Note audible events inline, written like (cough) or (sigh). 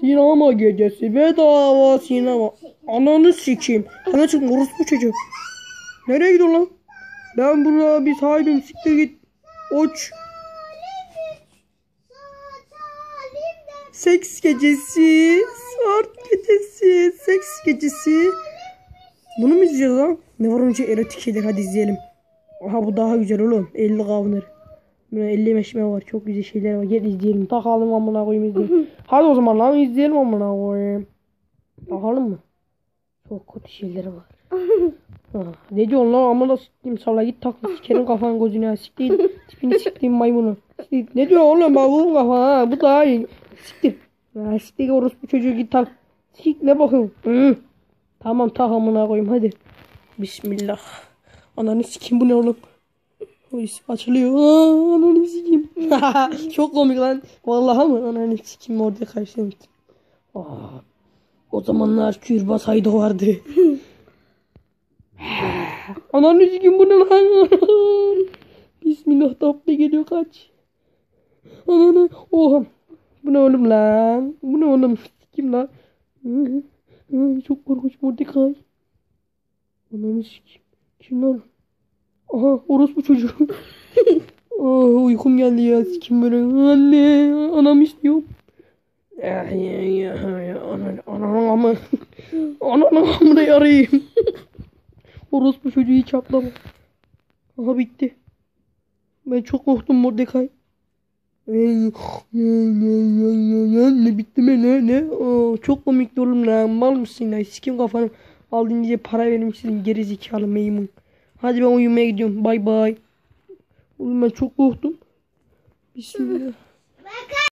Sinema gecesi bedava sinema. Ananı sikeyim. Sana çıkın orospu çocuğu. Nereye gidiyorsun lan? Ben burada bir sahibim siktir git. Uç. Seks gecesi. Sart gecesi. Seks gecesi. Bunu mu izleyeceğiz lan? Ne var önce erotik şeyler hadi izleyelim. Aha bu daha güzel oğlum. 50 kavunur. Böyle 50 meşme var. Çok güzel şeyler var. Gel izleyelim. Takalım amına koyayım izleyelim. Hadi o zaman lan izleyelim amına koyayım. Bakalım mı? Çok kötü şeyler var. (laughs) Ha, ne diyorsun lan amına sikeyim salla git takla sikerim kafanın gözüne ha. siktir tipini siktiğim maymunu. Siktir. Ne diyorsun oğlum bak vurun kafana bu daha iyi. Siktir. Ha, siktir orospu çocuğu git tak. Sik ne? Hı. Tamam tak amına koyayım hadi. Bismillah. Ananı sikeyim bu ne oğlum? Oy, açılıyor. Aa, ananı sikeyim. (laughs) Çok komik lan. Vallahi mı? Ananı sikeyim orada karşılamıştım. O zamanlar kürbaz haydı vardı. (laughs) Ananı sikeyim bu ne lan? (laughs) Bismillah tapla geliyor kaç. Ananı oha. Bu ne oğlum lan? Bu ne oğlum? Kim lan? Çok korkunç Mordecai. Ananı sikeyim. Kim lan? Aha orospu çocuğu. (laughs) ah, uykum geldi ya. Sikim böyle. Anne. Anam istiyorum. Ya, ya, ya, ya, Anan, ananın amı. Ananın amına yarayayım. orospu çocuğu hiç atlama. Aha bitti. Ben çok korktum Mordecai. Ne ne bitti mi ne ne? Aa, çok komik oğlum lan. Mal mısın lan? Sikim kafanı. Aldın diye para vermişsin gerizekalı meymun. Hadi ben uyumaya gidiyorum. Bay bay. Oğlum ben çok korktum. Bismillah.